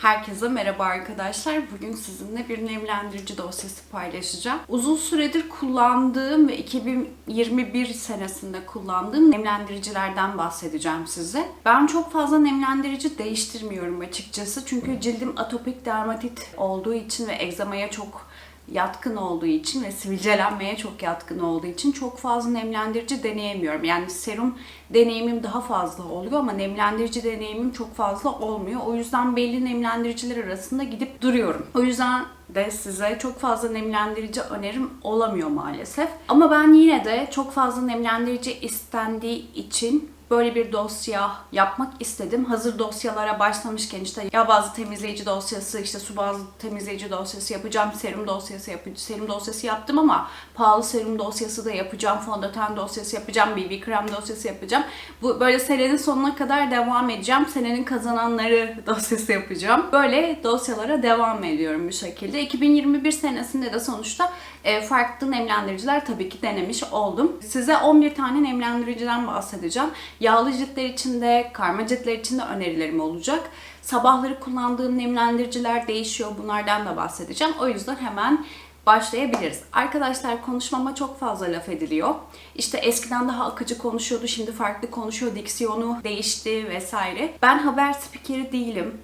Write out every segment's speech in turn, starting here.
Herkese merhaba arkadaşlar. Bugün sizinle bir nemlendirici dosyası paylaşacağım. Uzun süredir kullandığım ve 2021 senesinde kullandığım nemlendiricilerden bahsedeceğim size. Ben çok fazla nemlendirici değiştirmiyorum açıkçası. Çünkü cildim atopik dermatit olduğu için ve egzamaya çok yatkın olduğu için ve sivilcelenmeye çok yatkın olduğu için çok fazla nemlendirici deneyemiyorum. Yani serum deneyimim daha fazla oluyor ama nemlendirici deneyimim çok fazla olmuyor. O yüzden belli nemlendiriciler arasında gidip duruyorum. O yüzden de size çok fazla nemlendirici önerim olamıyor maalesef. Ama ben yine de çok fazla nemlendirici istendiği için böyle bir dosya yapmak istedim. Hazır dosyalara başlamışken işte yağ bazlı temizleyici dosyası, işte su bazlı temizleyici dosyası yapacağım, serum dosyası yapacağım, serum dosyası yaptım ama pahalı serum dosyası da yapacağım, fondöten dosyası yapacağım, BB krem dosyası yapacağım. Bu böyle senenin sonuna kadar devam edeceğim. Senenin kazananları dosyası yapacağım. Böyle dosyalara devam ediyorum bu şekilde. 2021 senesinde de sonuçta e, farklı nemlendiriciler tabii ki denemiş oldum. Size 11 tane nemlendiriciden bahsedeceğim. Yağlı ciltler için de, karma ciltler için de önerilerim olacak. Sabahları kullandığım nemlendiriciler değişiyor. Bunlardan da bahsedeceğim. O yüzden hemen başlayabiliriz. Arkadaşlar konuşmama çok fazla laf ediliyor. İşte eskiden daha akıcı konuşuyordu, şimdi farklı konuşuyor, diksiyonu değişti vesaire. Ben haber spikeri değilim.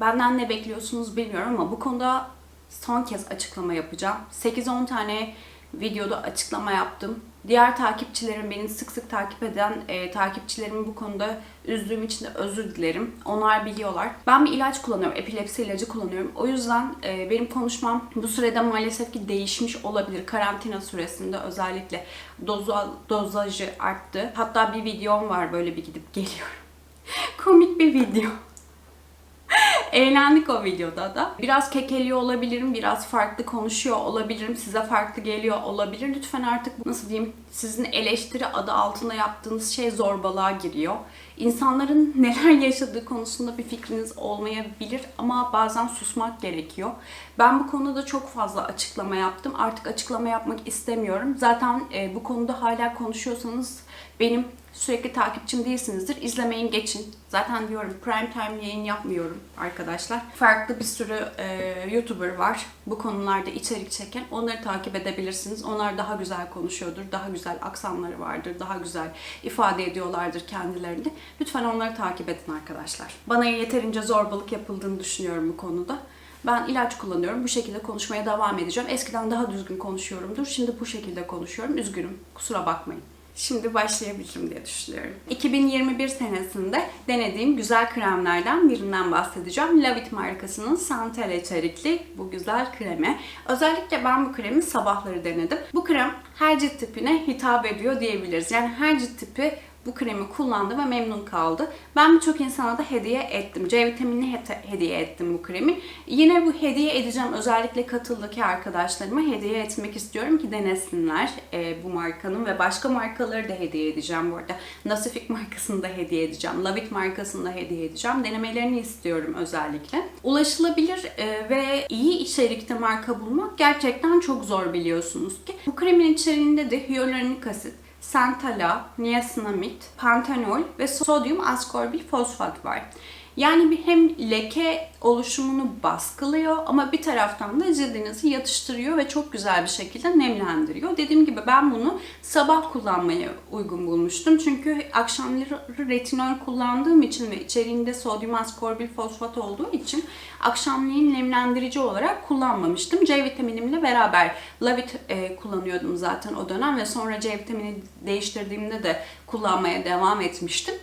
Benden ne bekliyorsunuz bilmiyorum ama bu konuda son kez açıklama yapacağım. 8-10 tane videoda açıklama yaptım. Diğer takipçilerim, beni sık sık takip eden e, takipçilerimi bu konuda üzdüğüm için de özür dilerim. Onlar biliyorlar. Ben bir ilaç kullanıyorum, epilepsi ilacı kullanıyorum. O yüzden e, benim konuşmam bu sürede maalesef ki değişmiş olabilir. Karantina süresinde özellikle dozu, dozajı arttı. Hatta bir videom var böyle bir gidip geliyorum. Komik bir video. Eğlendik o videoda da. Biraz kekeliyor olabilirim, biraz farklı konuşuyor olabilirim, size farklı geliyor olabilir. Lütfen artık nasıl diyeyim, sizin eleştiri adı altında yaptığınız şey zorbalığa giriyor. İnsanların neler yaşadığı konusunda bir fikriniz olmayabilir ama bazen susmak gerekiyor. Ben bu konuda çok fazla açıklama yaptım. Artık açıklama yapmak istemiyorum. Zaten e, bu konuda hala konuşuyorsanız benim sürekli takipçim değilsinizdir. İzlemeyin geçin. Zaten diyorum prime time yayın yapmıyorum arkadaşlar. Farklı bir sürü e, YouTuber var bu konularda içerik çeken. Onları takip edebilirsiniz. Onlar daha güzel konuşuyordur. Daha güzel aksanları vardır. Daha güzel ifade ediyorlardır kendilerini. Lütfen onları takip edin arkadaşlar. Bana yeterince zorbalık yapıldığını düşünüyorum bu konuda. Ben ilaç kullanıyorum. Bu şekilde konuşmaya devam edeceğim. Eskiden daha düzgün konuşuyorumdur. Şimdi bu şekilde konuşuyorum. Üzgünüm. Kusura bakmayın. Şimdi başlayabilirim diye düşünüyorum. 2021 senesinde denediğim güzel kremlerden birinden bahsedeceğim. Lavit markasının Santel içerikli bu güzel kremi. Özellikle ben bu kremi sabahları denedim. Bu krem her cilt tipine hitap ediyor diyebiliriz. Yani her cilt tipi bu kremi kullandı ve memnun kaldı. Ben birçok insana da hediye ettim. C vitaminini hediye ettim bu kremi. Yine bu hediye edeceğim. Özellikle katıldaki arkadaşlarıma hediye etmek istiyorum ki denesinler e, bu markanın ve başka markaları da hediye edeceğim bu arada. Nasifik markasını da hediye edeceğim. Lavit markasını da hediye edeceğim. Denemelerini istiyorum özellikle. Ulaşılabilir e, ve iyi içerikte marka bulmak gerçekten çok zor biliyorsunuz ki. Bu kremin içeriğinde de hyaluronik asit, sentala, niasinamid, pantenol ve sodyum askorbil fosfat var. Yani bir hem leke oluşumunu baskılıyor ama bir taraftan da cildinizi yatıştırıyor ve çok güzel bir şekilde nemlendiriyor. Dediğim gibi ben bunu sabah kullanmayı uygun bulmuştum. Çünkü akşamları retinol kullandığım için ve içeriğinde sodyum askorbil fosfat olduğu için akşamleyin nemlendirici olarak kullanmamıştım. C vitaminimle beraber Lavit e, kullanıyordum zaten o dönem ve sonra C vitamini değiştirdiğimde de kullanmaya devam etmiştim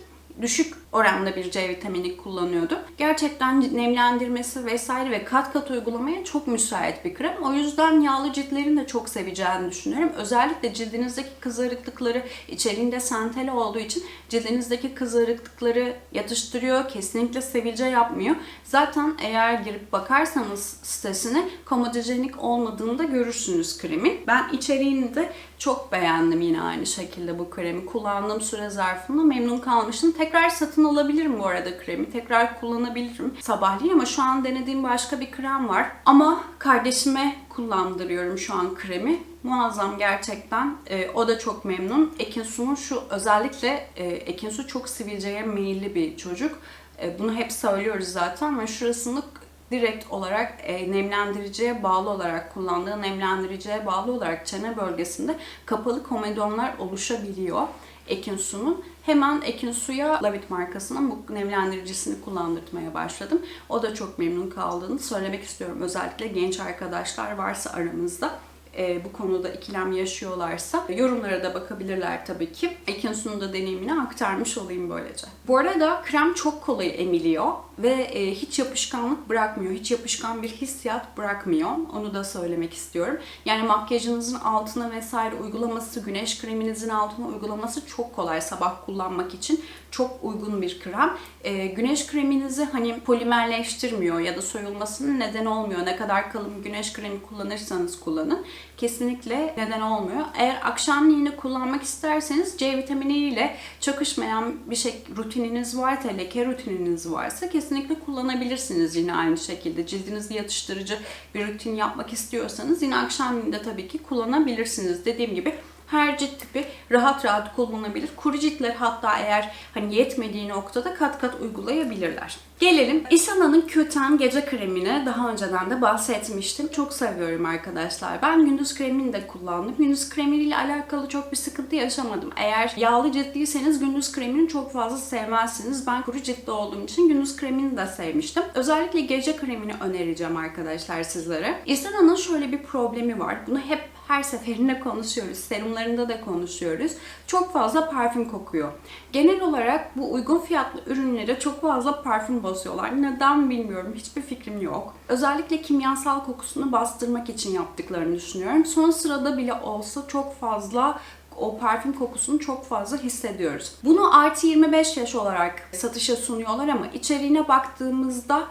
düşük oranda bir C vitamini kullanıyordum. Gerçekten nemlendirmesi vesaire ve kat kat uygulamaya çok müsait bir krem. O yüzden yağlı ciltlerin de çok seveceğini düşünüyorum. Özellikle cildinizdeki kızarıklıkları içeriğinde senteli olduğu için cildinizdeki kızarıklıkları yatıştırıyor. Kesinlikle sivilce yapmıyor. Zaten eğer girip bakarsanız sitesine komodojenik olmadığını da görürsünüz kremin. Ben içeriğini de çok beğendim yine aynı şekilde bu kremi. Kullandığım süre zarfında memnun kalmıştım. Tekrar satın alabilirim bu arada kremi. Tekrar kullanabilirim sabahleyin ama şu an denediğim başka bir krem var. Ama kardeşime kullandırıyorum şu an kremi. Muazzam gerçekten. E, o da çok memnun. Ekinsu'nun şu özellikle e, Ekinsu çok sivilceye meyilli bir çocuk. E, bunu hep söylüyoruz zaten ve şurasını direkt olarak e, nemlendiriciye bağlı olarak kullandığı nemlendiriciye bağlı olarak çene bölgesinde kapalı komedonlar oluşabiliyor. Ekinsu'nun. Hemen Ekinsu'ya Lavit markasının bu nemlendiricisini kullandırmaya başladım. O da çok memnun kaldığını söylemek istiyorum. Özellikle genç arkadaşlar varsa aramızda e, bu konuda ikilem yaşıyorlarsa yorumlara da bakabilirler tabii ki. Ekinsu'nun da deneyimini aktarmış olayım böylece. Bu arada krem çok kolay emiliyor ve e, hiç yapışkanlık bırakmıyor. Hiç yapışkan bir hissiyat bırakmıyor. Onu da söylemek istiyorum. Yani makyajınızın altına vesaire uygulaması, güneş kreminizin altına uygulaması çok kolay sabah kullanmak için. Çok uygun bir krem. E, güneş kreminizi hani polimerleştirmiyor ya da soyulmasının neden olmuyor. Ne kadar kalın güneş kremi kullanırsanız kullanın. Kesinlikle neden olmuyor. Eğer akşamleyin kullanmak isterseniz C vitamini ile çakışmayan bir şey rutininiz varsa, leke rutininiz varsa kesinlikle kullanabilirsiniz yine aynı şekilde. Cildinizi yatıştırıcı bir rutin yapmak istiyorsanız yine akşamleyin de tabii ki kullanabilirsiniz. Dediğim gibi her cilt tipi rahat rahat kullanılabilir. Kuru ciltler hatta eğer hani yetmediği noktada kat kat uygulayabilirler. Gelelim Isana'nın Q10 gece kremine daha önceden de bahsetmiştim. Çok seviyorum arkadaşlar. Ben gündüz kremini de kullandım. Gündüz kremiyle alakalı çok bir sıkıntı yaşamadım. Eğer yağlı ciltliyseniz gündüz kremini çok fazla sevmezsiniz. Ben kuru ciltli olduğum için gündüz kremini de sevmiştim. Özellikle gece kremini önereceğim arkadaşlar sizlere. Isana'nın şöyle bir problemi var. Bunu hep her seferinde konuşuyoruz. Serumlarında da konuşuyoruz. Çok fazla parfüm kokuyor. Genel olarak bu uygun fiyatlı ürünlere çok fazla parfüm basıyorlar. Neden bilmiyorum. Hiçbir fikrim yok. Özellikle kimyasal kokusunu bastırmak için yaptıklarını düşünüyorum. Son sırada bile olsa çok fazla o parfüm kokusunu çok fazla hissediyoruz. Bunu artı 25 yaş olarak satışa sunuyorlar ama içeriğine baktığımızda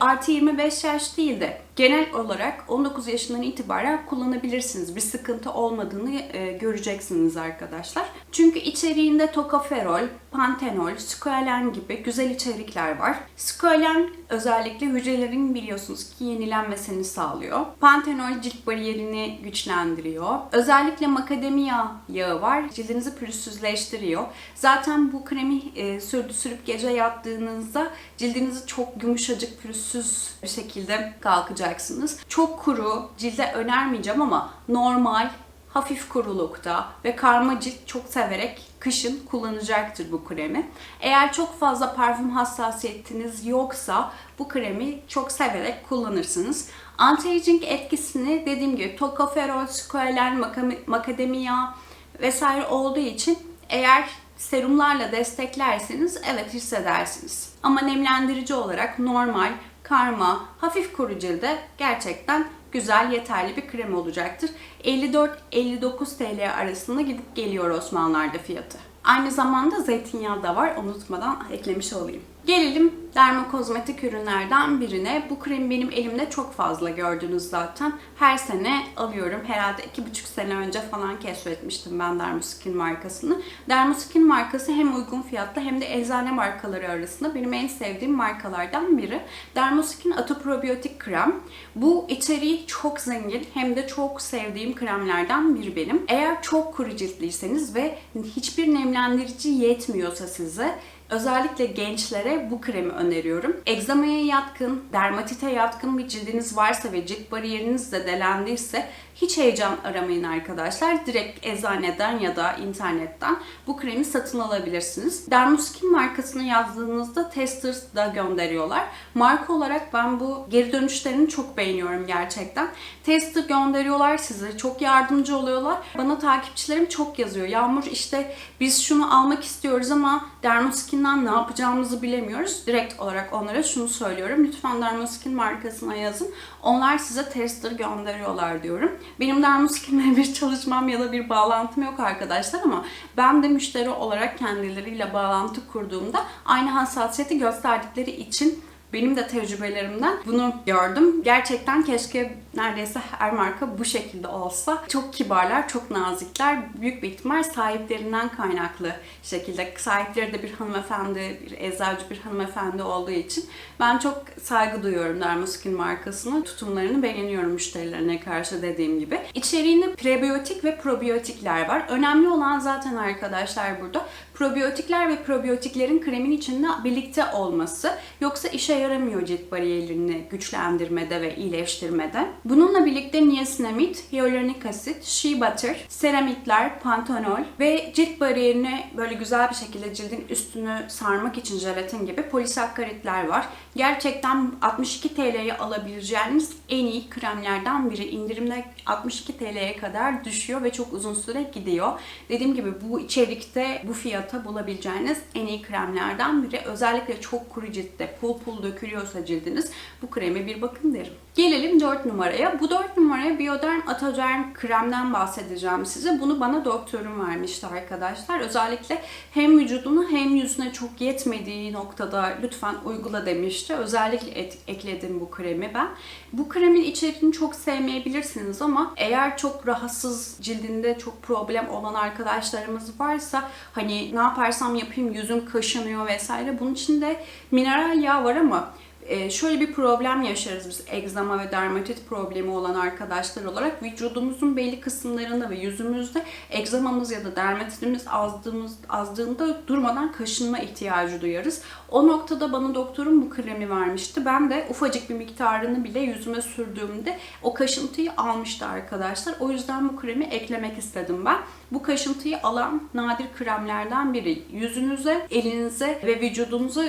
artı 25 yaş değil de genel olarak 19 yaşından itibaren kullanabilirsiniz. Bir sıkıntı olmadığını e, göreceksiniz arkadaşlar. Çünkü içeriğinde tokoferol, pantenol, squalen gibi güzel içerikler var. Squalen özellikle hücrelerin biliyorsunuz ki yenilenmesini sağlıyor. Pantenol cilt bariyerini güçlendiriyor. Özellikle makademia yağı var. Cildinizi pürüzsüzleştiriyor. Zaten bu kremi e, sürdü sürüp gece yattığınızda cildinizi çok yumuşacık pürüzsüz bir şekilde kalkacaksınız. Çok kuru cilde önermeyeceğim ama normal hafif kurulukta ve karma cilt çok severek kışın kullanacaktır bu kremi. Eğer çok fazla parfüm hassasiyetiniz yoksa bu kremi çok severek kullanırsınız. Anti-aging etkisini dediğim gibi tokoferol, squalen, macadamia vesaire olduğu için eğer serumlarla desteklerseniz evet hissedersiniz. Ama nemlendirici olarak normal, karma, hafif kuru cilde gerçekten güzel, yeterli bir krem olacaktır. 54-59 TL arasında gidip geliyor Osmanlılar'da fiyatı. Aynı zamanda zeytinyağı da var. Unutmadan eklemiş olayım. Gelelim dermokozmetik ürünlerden birine. Bu kremi benim elimde çok fazla gördünüz zaten. Her sene alıyorum. Herhalde 2,5 sene önce falan keşfetmiştim ben Dermoskin markasını. Dermoskin markası hem uygun fiyatlı hem de eczane markaları arasında benim en sevdiğim markalardan biri. Dermoskin Atoprobiyotik krem. Bu içeriği çok zengin hem de çok sevdiğim kremlerden biri benim. Eğer çok kuru ciltliyseniz ve hiçbir nemlendirici yetmiyorsa size Özellikle gençlere bu kremi öneriyorum. Egzamaya yatkın, dermatite yatkın bir cildiniz varsa ve cilt bariyeriniz de delendiyse hiç heyecan aramayın arkadaşlar. Direkt eczaneden ya da internetten bu kremi satın alabilirsiniz. Dermoskin markasını yazdığınızda testers da gönderiyorlar. Marka olarak ben bu geri dönüşlerini çok beğeniyorum gerçekten. Tester gönderiyorlar size. Çok yardımcı oluyorlar. Bana takipçilerim çok yazıyor. Yağmur işte biz şunu almak istiyoruz ama Dermoskin'den ne yapacağımızı bilemiyoruz. Direkt olarak onlara şunu söylüyorum. Lütfen Dermoskin markasına yazın. Onlar size tester gönderiyorlar diyorum. Benim Dermoskin'le bir çalışmam ya da bir bağlantım yok arkadaşlar ama ben de müşteri olarak kendileriyle bağlantı kurduğumda aynı hassasiyeti gösterdikleri için benim de tecrübelerimden bunu gördüm. Gerçekten keşke neredeyse her marka bu şekilde olsa. Çok kibarlar, çok nazikler. Büyük bir ihtimal sahiplerinden kaynaklı şekilde. Sahipleri de bir hanımefendi, bir eczacı bir hanımefendi olduğu için ben çok saygı duyuyorum Dermoskin markasını. Tutumlarını beğeniyorum müşterilerine karşı dediğim gibi. İçeriğinde prebiyotik ve probiyotikler var. Önemli olan zaten arkadaşlar burada probiyotikler ve probiyotiklerin kremin içinde birlikte olması. Yoksa işe yaramıyor cilt bariyerini güçlendirmede ve iyileştirmede. Bununla birlikte niasinamid, hyaluronik asit, shea butter, seramitler, pantenol ve cilt bariyerini böyle güzel bir şekilde cildin üstünü sarmak için jelatin gibi polisakkaritler var. Gerçekten 62 TL'ye alabileceğiniz en iyi kremlerden biri. İndirimde 62 TL'ye kadar düşüyor ve çok uzun süre gidiyor. Dediğim gibi bu içerikte bu fiyata bulabileceğiniz en iyi kremlerden biri. Özellikle çok kuru ciltte pul pul dökülüyorsa cildiniz bu kreme bir bakın derim. Gelelim 4 numaraya. Bu 4 numaraya Bioderm Atoderm kremden bahsedeceğim size. Bunu bana doktorum vermişti arkadaşlar. Özellikle hem vücuduna hem yüzüne çok yetmediği noktada lütfen uygula demişti. Özellikle et- ekledim bu kremi ben. Bu kremin içeriğini çok sevmeyebilirsiniz ama eğer çok rahatsız cildinde çok problem olan arkadaşlarımız varsa hani ne yaparsam yapayım yüzüm kaşınıyor vesaire bunun içinde mineral yağ var ama e, şöyle bir problem yaşarız biz egzama ve dermatit problemi olan arkadaşlar olarak vücudumuzun belli kısımlarında ve yüzümüzde egzamamız ya da dermatitimiz azdığımız, azdığında durmadan kaşınma ihtiyacı duyarız. O noktada bana doktorum bu kremi vermişti. Ben de ufacık bir miktarını bile yüzüme sürdüğümde o kaşıntıyı almıştı arkadaşlar. O yüzden bu kremi eklemek istedim ben. Bu kaşıntıyı alan nadir kremlerden biri. Yüzünüze, elinize ve vücudunuza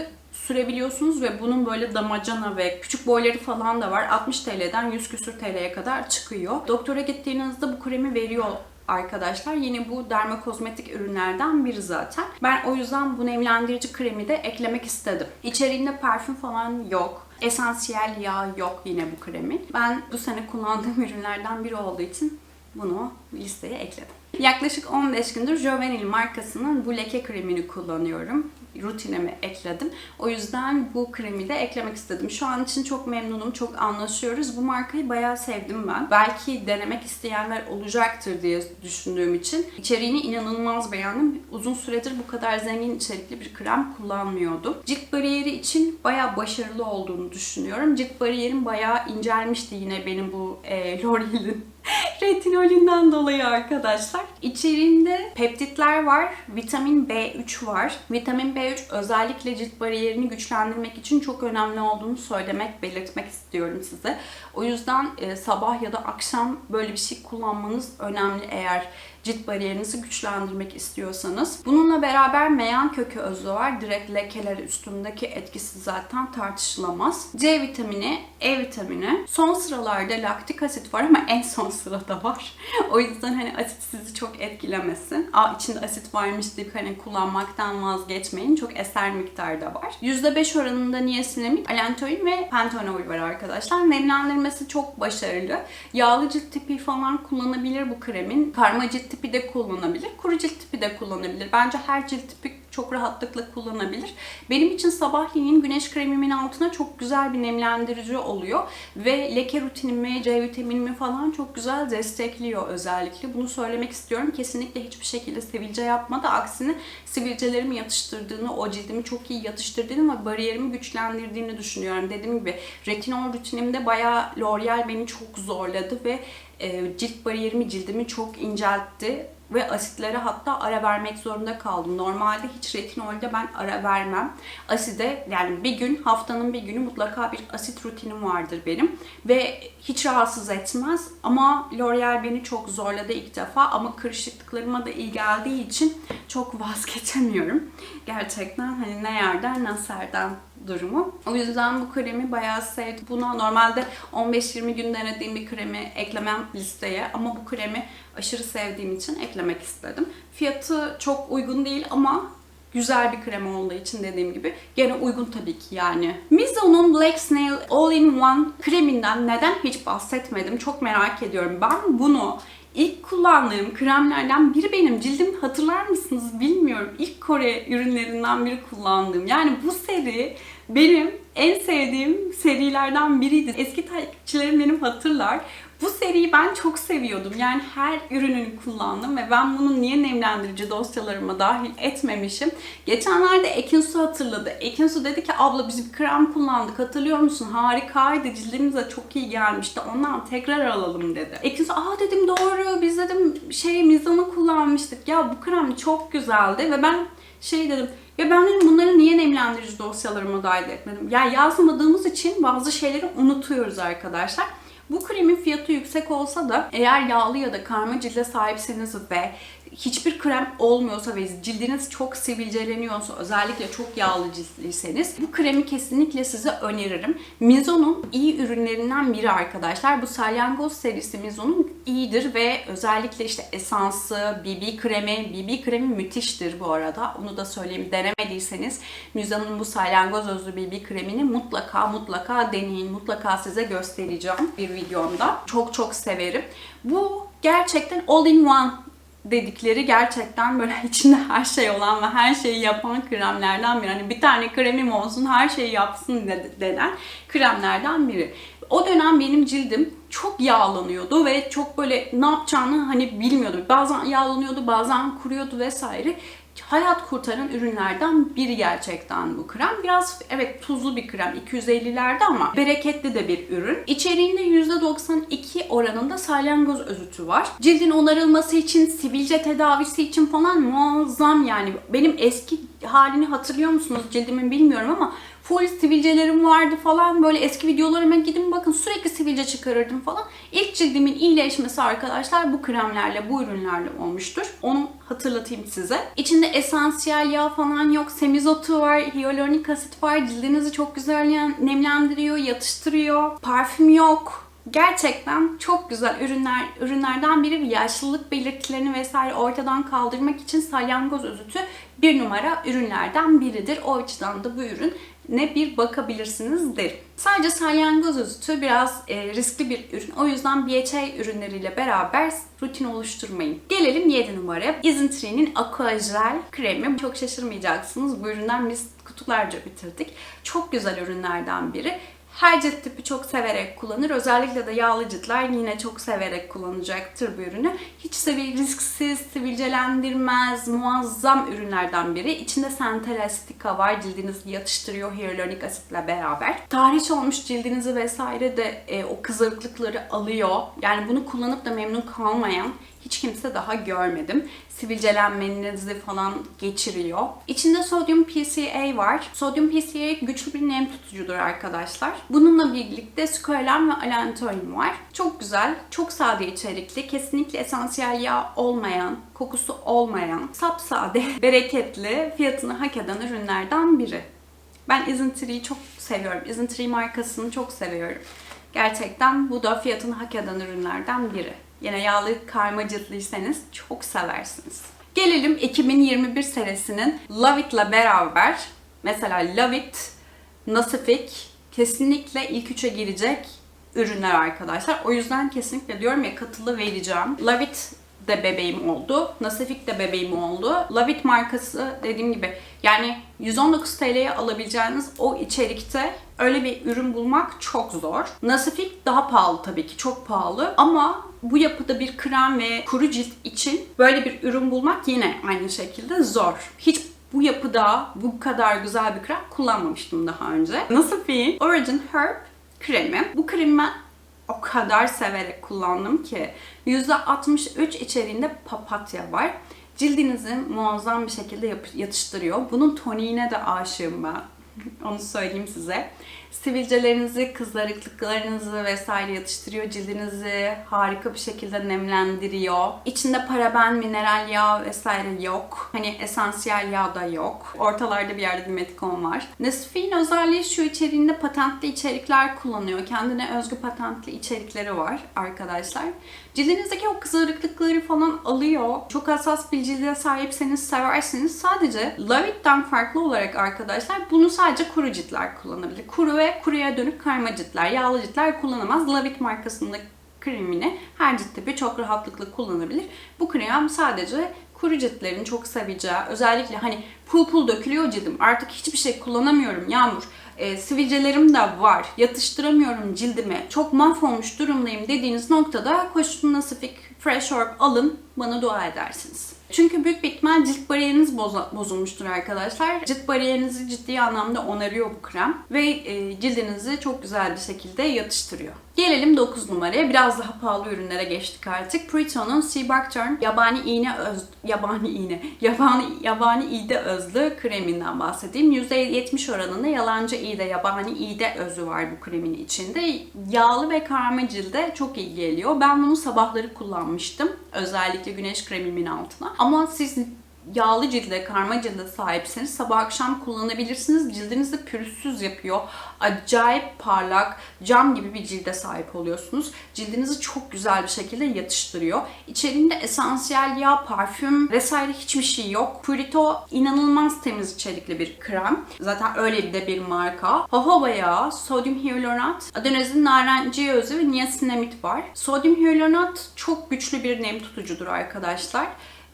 sürebiliyorsunuz ve bunun böyle damacana ve küçük boyları falan da var. 60 TL'den 100 küsür TL'ye kadar çıkıyor. Doktora gittiğinizde bu kremi veriyor arkadaşlar. Yine bu dermakozmetik ürünlerden biri zaten. Ben o yüzden bu nemlendirici kremi de eklemek istedim. İçeriğinde parfüm falan yok. Esansiyel yağ yok yine bu kremin. Ben bu sene kullandığım ürünlerden biri olduğu için bunu listeye ekledim. Yaklaşık 15 gündür Jovenil markasının bu leke kremini kullanıyorum. Rutinime ekledim. O yüzden bu kremi de eklemek istedim. Şu an için çok memnunum, çok anlaşıyoruz. Bu markayı bayağı sevdim ben. Belki denemek isteyenler olacaktır diye düşündüğüm için. İçeriğini inanılmaz beğendim. Uzun süredir bu kadar zengin içerikli bir krem kullanmıyordum. Cilt bariyeri için bayağı başarılı olduğunu düşünüyorum. Cilt bariyerim bayağı incelmişti yine benim bu e, L'Oreal'in retinolünden dolayı arkadaşlar. İçeriğinde peptitler var, vitamin B3 var. Vitamin B3 özellikle cilt bariyerini güçlendirmek için çok önemli olduğunu söylemek, belirtmek istiyorum size. O yüzden e, sabah ya da akşam böyle bir şey kullanmanız önemli eğer cilt bariyerinizi güçlendirmek istiyorsanız. Bununla beraber meyan kökü özü var. Direkt lekeler üstündeki etkisi zaten tartışılamaz. C vitamini, E vitamini. Son sıralarda laktik asit var ama en son sırada var. o yüzden hani asit sizi çok etkilemesin. Aa içinde asit varmış deyip hani kullanmaktan vazgeçmeyin. Çok eser miktarda var. %5 oranında niasinamid, allantoin ve pentanol var arkadaşlar. Nemlendirmesi çok başarılı. Yağlı cilt tipi falan kullanabilir bu kremin. Karma cilt tipi de kullanabilir. Kuru cilt tipi de kullanabilir. Bence her cilt tipi çok rahatlıkla kullanabilir. Benim için sabahleyin güneş kremimin altına çok güzel bir nemlendirici oluyor. Ve leke rutinimi, C vitaminimi falan çok güzel destekliyor özellikle. Bunu söylemek istiyorum. Kesinlikle hiçbir şekilde sivilce yapmadı. Aksine sivilcelerimi yatıştırdığını, o cildimi çok iyi yatıştırdığını ve bariyerimi güçlendirdiğini düşünüyorum. Dediğim gibi retinol rutinimde bayağı L'Oreal beni çok zorladı ve e, cilt bariyerimi, cildimi çok inceltti ve asitlere hatta ara vermek zorunda kaldım. Normalde hiç retinolde ben ara vermem. Aside yani bir gün haftanın bir günü mutlaka bir asit rutinim vardır benim ve hiç rahatsız etmez ama L'Oreal beni çok zorladı ilk defa ama kırışıklıklarıma da iyi geldiği için çok vazgeçemiyorum. Gerçekten hani ne yerden ne serden durumu. O yüzden bu kremi bayağı sevdim. Buna normalde 15-20 gün denediğim bir kremi eklemem listeye ama bu kremi aşırı sevdiğim için eklemek istedim. Fiyatı çok uygun değil ama güzel bir krem olduğu için dediğim gibi gene uygun tabii ki yani. Mizo'nun Black Snail All-in-One kreminden neden hiç bahsetmedim çok merak ediyorum. Ben bunu İlk kullandığım kremlerden biri benim cildim hatırlar mısınız bilmiyorum. İlk Kore ürünlerinden biri kullandığım. Yani bu seri benim en sevdiğim serilerden biriydi. Eski takipçilerim benim hatırlar. Bu seriyi ben çok seviyordum. Yani her ürününü kullandım ve ben bunu niye nemlendirici dosyalarıma dahil etmemişim. Geçenlerde Ekinsu hatırladı. Ekinsu dedi ki abla biz bir krem kullandık hatırlıyor musun? Harikaydı cildimize çok iyi gelmişti. Ondan tekrar alalım dedi. Ekinsu aa dedim doğru biz dedim şey Mizan'ı kullanmıştık. Ya bu krem çok güzeldi ve ben şey dedim ya ben dedim bunları niye nemlendirici dosyalarıma dahil etmedim? Ya yazmadığımız için bazı şeyleri unutuyoruz arkadaşlar. Bu kremin fiyatı yüksek olsa da eğer yağlı ya da karma cilde sahipseniz ve hiçbir krem olmuyorsa ve cildiniz çok sivilceleniyorsa özellikle çok yağlı ciltliyseniz bu kremi kesinlikle size öneririm. Mizo'nun iyi ürünlerinden biri arkadaşlar. Bu salyangoz serisi Mizo'nun iyidir ve özellikle işte esansı, BB kremi, BB kremi müthiştir bu arada. Onu da söyleyeyim denemediyseniz Mizo'nun bu salyangoz özlü BB kremini mutlaka mutlaka deneyin. Mutlaka size göstereceğim bir videomda. Çok çok severim. Bu gerçekten all in one dedikleri gerçekten böyle içinde her şey olan ve her şeyi yapan kremlerden biri. Hani bir tane kremim olsun her şeyi yapsın de- denen kremlerden biri. O dönem benim cildim çok yağlanıyordu ve çok böyle ne yapacağını hani bilmiyordum. Bazen yağlanıyordu, bazen kuruyordu vesaire. Hayat kurtaran ürünlerden biri gerçekten bu krem. Biraz evet tuzlu bir krem 250'lerde ama bereketli de bir ürün. İçeriğinde %92 oranında salyangoz özütü var. Cildin onarılması için, sivilce tedavisi için falan muazzam yani. Benim eski halini hatırlıyor musunuz cildimin bilmiyorum ama full sivilcelerim vardı falan. Böyle eski videolarıma gidin bakın sürekli sivilce çıkarırdım falan. İlk cildimin iyileşmesi arkadaşlar bu kremlerle, bu ürünlerle olmuştur. Onu hatırlatayım size. İçinde esansiyel yağ falan yok. Semizotu var, hyaluronik asit var. Cildinizi çok güzel nemlendiriyor, yatıştırıyor. Parfüm yok. Gerçekten çok güzel ürünler ürünlerden biri yaşlılık belirtilerini vesaire ortadan kaldırmak için salyangoz özütü bir numara ürünlerden biridir. O açıdan da bu ürün ne bir bakabilirsiniz derim. Sadece salyangoz özütü biraz e, riskli bir ürün. O yüzden BHA ürünleriyle beraber rutin oluşturmayın. Gelelim 7 numaraya. Isntrie'nin Aquagel kremi. Çok şaşırmayacaksınız. Bu üründen biz kutularca bitirdik. Çok güzel ürünlerden biri. Her cilt tipi çok severek kullanır. Özellikle de yağlı ciltler yine çok severek kullanacaktır bu ürünü. Hiç sevil, risksiz, sivilcelendirmez, muazzam ürünlerden biri. İçinde sentelastika var. Cildinizi yatıştırıyor hyaluronik asitle beraber. Tahriş olmuş cildinizi vesaire de e, o kızarıklıkları alıyor. Yani bunu kullanıp da memnun kalmayan hiç kimse daha görmedim. Sivilcelenmenizi falan geçiriyor. İçinde sodyum PCA var. Sodyum PCA güçlü bir nem tutucudur arkadaşlar. Bununla birlikte squalane ve allantoin var. Çok güzel, çok sade içerikli, kesinlikle esansiyel yağ olmayan, kokusu olmayan, sapsade, bereketli, fiyatını hak eden ürünlerden biri. Ben Isntrie'yi çok seviyorum. Isntree markasını çok seviyorum. Gerçekten bu da fiyatını hak eden ürünlerden biri. Yine yağlı karma ciltliyseniz çok seversiniz. Gelelim 2021 senesinin Love It'la beraber mesela Love It, Nasifik kesinlikle ilk üçe girecek ürünler arkadaşlar. O yüzden kesinlikle diyorum ya katılı vereceğim. Love It de bebeğim oldu. Nasifik de bebeğim oldu. Love It markası dediğim gibi yani 119 TL'ye alabileceğiniz o içerikte öyle bir ürün bulmak çok zor. Nasifik daha pahalı tabii ki çok pahalı ama bu yapıda bir krem ve kuru cilt için böyle bir ürün bulmak yine aynı şekilde zor. Hiç bu yapıda bu kadar güzel bir krem kullanmamıştım daha önce. Nasafik'in Origin Herb kremi. Bu kremi ben o kadar severek kullandım ki %63 içeriğinde papatya var. Cildinizi muazzam bir şekilde yatıştırıyor. Bunun toniğine de aşığım ben. Onu söyleyeyim size. Sivilcelerinizi, kızarıklıklarınızı vesaire yatıştırıyor. Cildinizi harika bir şekilde nemlendiriyor. İçinde paraben, mineral yağ vesaire yok. Hani esansiyel yağ da yok. Ortalarda bir yerde Dimeticon var. Nesfin özelliği şu içeriğinde patentli içerikler kullanıyor. Kendine özgü patentli içerikleri var arkadaşlar. Cildinizdeki o kızarıklıkları falan alıyor. Çok hassas bir cilde sahipseniz, severseniz sadece Love It'ten farklı olarak arkadaşlar bunu sadece kuru ciltler kullanabilir. Kuru ve kuruya dönük karma ciltler, yağlı ciltler kullanamaz. Love It markasında kremini her cilt tipi çok rahatlıkla kullanabilir. Bu krem sadece kuru ciltlerin çok seveceği, özellikle hani pul pul dökülüyor cildim, artık hiçbir şey kullanamıyorum Yağmur, e, sivilcelerim de var, yatıştıramıyorum cildimi, çok mahvolmuş durumdayım dediğiniz noktada Koşun Nasifik Fresh Herb alın, bana dua edersiniz. Çünkü büyük bir ihtimal cilt bariyeriniz bozulmuştur arkadaşlar. Cilt bariyerinizi ciddi anlamda onarıyor bu krem ve e, cildinizi çok güzel bir şekilde yatıştırıyor. Gelelim 9 numaraya. Biraz daha pahalı ürünlere geçtik artık. Prito'nun Seabuckturn yabani iğne öz yabani iğne yabani yabani iğde özlü kreminden bahsedeyim. %70 oranında yalancı iğde yabani iğde özü var bu kremin içinde. Yağlı ve karma cilde çok iyi geliyor. Ben bunu sabahları kullanmıştım. Özellikle güneş kremimin altına. Ama siz yağlı cilde, karma cilde sahipseniz sabah akşam kullanabilirsiniz. Cildinizi pürüzsüz yapıyor. Acayip parlak, cam gibi bir cilde sahip oluyorsunuz. Cildinizi çok güzel bir şekilde yatıştırıyor. İçeriğinde esansiyel yağ, parfüm vesaire hiçbir şey yok. Purito inanılmaz temiz içerikli bir krem. Zaten öyle de bir marka. Jojoba yağı, sodyum hyaluronat, adenozin narenciye özü ve niasinamid var. Sodyum hyaluronat çok güçlü bir nem tutucudur arkadaşlar.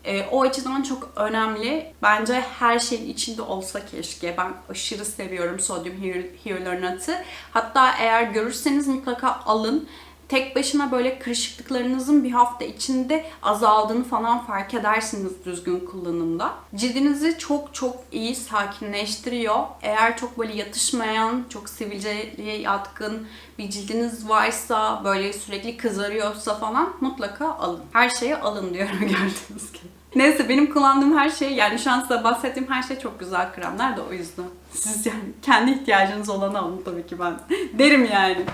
E, o açıdan çok önemli. Bence her şeyin içinde olsa keşke. Ben aşırı seviyorum sodyum hyalu- hyaluronatı. Hatta eğer görürseniz mutlaka alın. Tek başına böyle kırışıklıklarınızın bir hafta içinde azaldığını falan fark edersiniz düzgün kullanımda. Cildinizi çok çok iyi sakinleştiriyor. Eğer çok böyle yatışmayan, çok sivilceye yatkın bir cildiniz varsa, böyle sürekli kızarıyorsa falan mutlaka alın. Her şeye alın diyorum gördüğünüz gibi. Neyse benim kullandığım her şey yani şu an size bahsettiğim her şey çok güzel kremler de o yüzden. Siz yani kendi ihtiyacınız olanı alın tabii ki ben derim yani.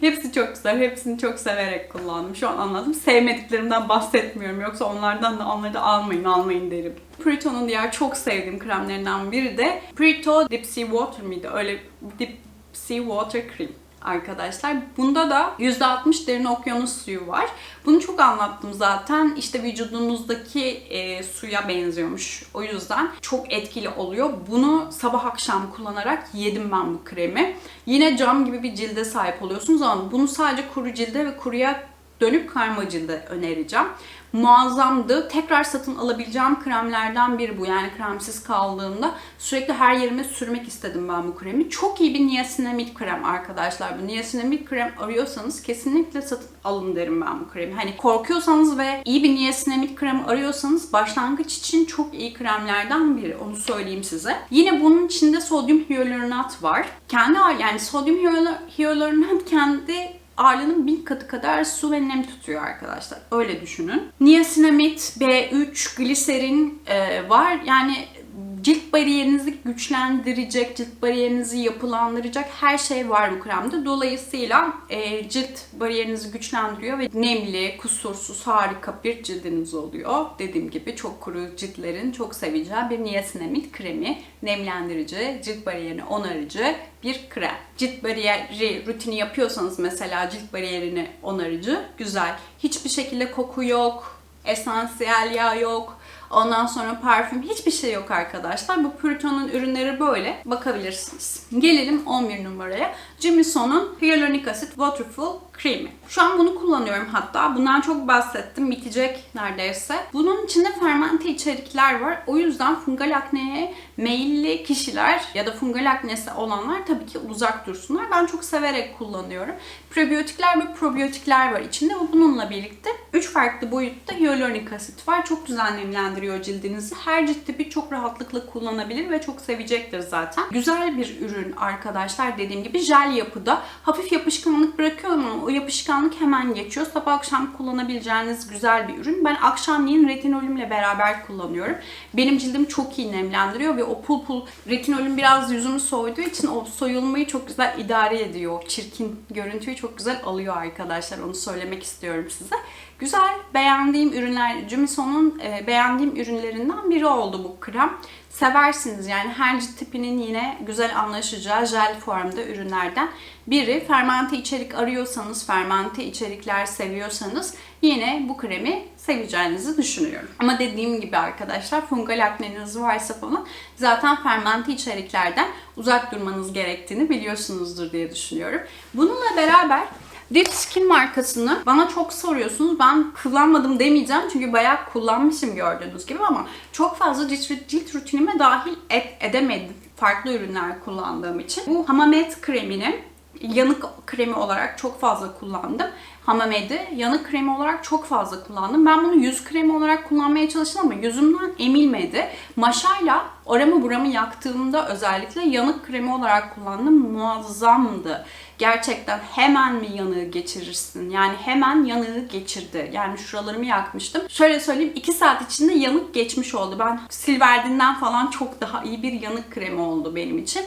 Hepsi çok güzel. Hepsini çok severek kullandım. Şu an anladım. Sevmediklerimden bahsetmiyorum. Yoksa onlardan da onları da almayın almayın derim. Purito'nun diğer çok sevdiğim kremlerinden biri de Purito Deep Sea Water mıydı? Öyle Deep Sea Water Cream arkadaşlar. Bunda da %60 derin okyanus suyu var. Bunu çok anlattım zaten. İşte vücudunuzdaki e, suya benziyormuş. O yüzden çok etkili oluyor. Bunu sabah akşam kullanarak yedim ben bu kremi. Yine cam gibi bir cilde sahip oluyorsunuz ama bunu sadece kuru cilde ve kuruya dönüp karma cilde önereceğim. Muazzamdı. Tekrar satın alabileceğim kremlerden biri bu. Yani kremsiz kaldığımda sürekli her yerime sürmek istedim ben bu kremi. Çok iyi bir niasinamid krem arkadaşlar. Bu niasinamid krem arıyorsanız kesinlikle satın alın derim ben bu kremi. Hani korkuyorsanız ve iyi bir niasinamid kremi arıyorsanız başlangıç için çok iyi kremlerden biri. Onu söyleyeyim size. Yine bunun içinde sodyum hyaluronat var. Kendi yani sodyum hyalu- hyaluronat kendi ağırlığının bin katı kadar su ve nem tutuyor arkadaşlar. Öyle düşünün. Niasinamid, B3, gliserin e, var. Yani cilt bariyerinizi güçlendirecek, cilt bariyerinizi yapılandıracak her şey var bu kremde. Dolayısıyla e, cilt bariyerinizi güçlendiriyor ve nemli, kusursuz, harika bir cildiniz oluyor. Dediğim gibi çok kuru ciltlerin çok seveceği bir niasinamid kremi. Nemlendirici, cilt bariyerini onarıcı bir krem. Cilt bariyeri rutini yapıyorsanız mesela cilt bariyerini onarıcı, güzel. Hiçbir şekilde koku yok, esansiyel yağ yok. Ondan sonra parfüm hiçbir şey yok arkadaşlar. Bu Purito'nun ürünleri böyle. Bakabilirsiniz. Gelelim 11 numaraya. Jimison'un Hyaluronic Acid Waterful Cream'i. Şu an bunu kullanıyorum hatta. Bundan çok bahsettim. Bitecek neredeyse. Bunun içinde fermente içerikler var. O yüzden fungal akneye meyilli kişiler ya da fungal aknesi olanlar tabii ki uzak dursunlar. Ben çok severek kullanıyorum. Prebiyotikler ve probiyotikler var içinde. Bununla birlikte 3 farklı boyutta hyaluronik asit var. Çok güzel nemlendiriyor cildinizi. Her cilt tipi çok rahatlıkla kullanabilir ve çok sevecektir zaten. Güzel bir ürün arkadaşlar. Dediğim gibi jel yapıda. Hafif yapışkanlık bırakıyor ama o yapışkanlık hemen geçiyor. Sabah akşam kullanabileceğiniz güzel bir ürün. Ben akşamleyin retinolümle beraber kullanıyorum. Benim cildim çok iyi nemlendiriyor ve o pul pul retinolüm biraz yüzümü soyduğu için o soyulmayı çok güzel idare ediyor. Çirkin görüntüyü çok güzel alıyor arkadaşlar. Onu söylemek istiyorum size. Güzel, beğendiğim ürünler, Jumison'un e, beğendiğim ürünlerinden biri oldu bu krem. Seversiniz yani her cilt tipinin yine güzel anlaşacağı jel formda ürünlerden biri. Fermente içerik arıyorsanız, fermente içerikler seviyorsanız yine bu kremi seveceğinizi düşünüyorum. Ama dediğim gibi arkadaşlar fungal akneniz varsa falan zaten fermente içeriklerden uzak durmanız gerektiğini biliyorsunuzdur diye düşünüyorum. Bununla beraber Deep Skin markasını bana çok soruyorsunuz. Ben kullanmadım demeyeceğim çünkü bayağı kullanmışım gördüğünüz gibi ama çok fazla cilt, cilt rutinime dahil et, edemedim farklı ürünler kullandığım için. Bu Hamamet kremini yanık kremi olarak çok fazla kullandım. Hamamedi yanık kremi olarak çok fazla kullandım. Ben bunu yüz kremi olarak kullanmaya çalıştım ama yüzümden emilmedi. Maşayla oramı buramı yaktığımda özellikle yanık kremi olarak kullandım. Muazzamdı. Gerçekten hemen mi yanığı geçirirsin? Yani hemen yanığı geçirdi. Yani şuralarımı yakmıştım. Şöyle söyleyeyim 2 saat içinde yanık geçmiş oldu. Ben Silverdine'den falan çok daha iyi bir yanık kremi oldu benim için.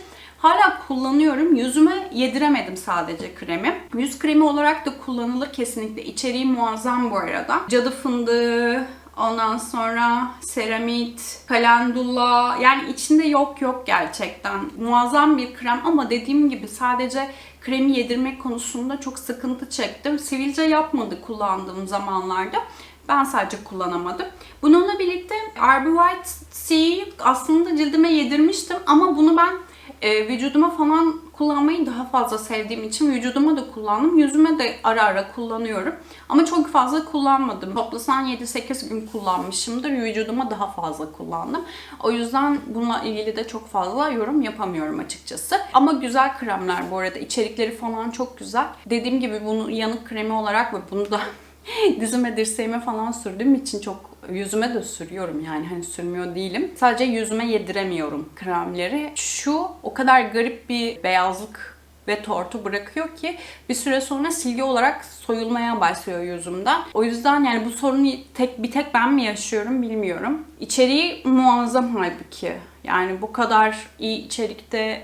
Hala kullanıyorum. Yüzüme yediremedim sadece kremi. Yüz kremi olarak da kullanılır kesinlikle. İçeriği muazzam bu arada. Cadı fındığı, Ondan sonra seramit, kalendula yani içinde yok yok gerçekten. Muazzam bir krem ama dediğim gibi sadece kremi yedirmek konusunda çok sıkıntı çektim. Sivilce yapmadı kullandığım zamanlarda. Ben sadece kullanamadım. Bununla birlikte RB White C'yi aslında cildime yedirmiştim ama bunu ben e, vücuduma falan kullanmayı daha fazla sevdiğim için vücuduma da kullandım. Yüzüme de ara ara kullanıyorum. Ama çok fazla kullanmadım. Toplasan 7-8 gün kullanmışımdır. Vücuduma daha fazla kullandım. O yüzden bununla ilgili de çok fazla yorum yapamıyorum açıkçası. Ama güzel kremler bu arada. İçerikleri falan çok güzel. Dediğim gibi bunu yanık kremi olarak ve bunu da dizime dirseğime falan sürdüğüm için çok yüzüme de sürüyorum yani hani sürmüyor değilim. Sadece yüzüme yediremiyorum kremleri. Şu o kadar garip bir beyazlık ve tortu bırakıyor ki bir süre sonra silgi olarak soyulmaya başlıyor yüzümden. O yüzden yani bu sorunu tek bir tek ben mi yaşıyorum bilmiyorum. İçeriği muazzam halbuki. Yani bu kadar iyi içerikte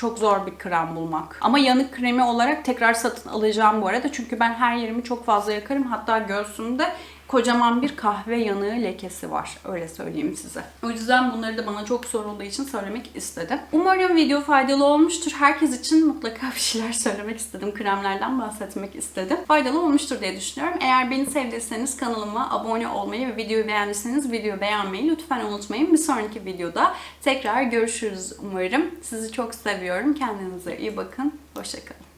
çok zor bir krem bulmak. Ama yanık kremi olarak tekrar satın alacağım bu arada. Çünkü ben her yerimi çok fazla yakarım. Hatta göğsümde kocaman bir kahve yanığı lekesi var. Öyle söyleyeyim size. O yüzden bunları da bana çok sorulduğu için söylemek istedim. Umarım video faydalı olmuştur. Herkes için mutlaka bir şeyler söylemek istedim. Kremlerden bahsetmek istedim. Faydalı olmuştur diye düşünüyorum. Eğer beni sevdiyseniz kanalıma abone olmayı ve videoyu beğendiyseniz videoyu beğenmeyi lütfen unutmayın. Bir sonraki videoda tekrar görüşürüz umarım. Sizi çok seviyorum. Kendinize iyi bakın. Hoşçakalın.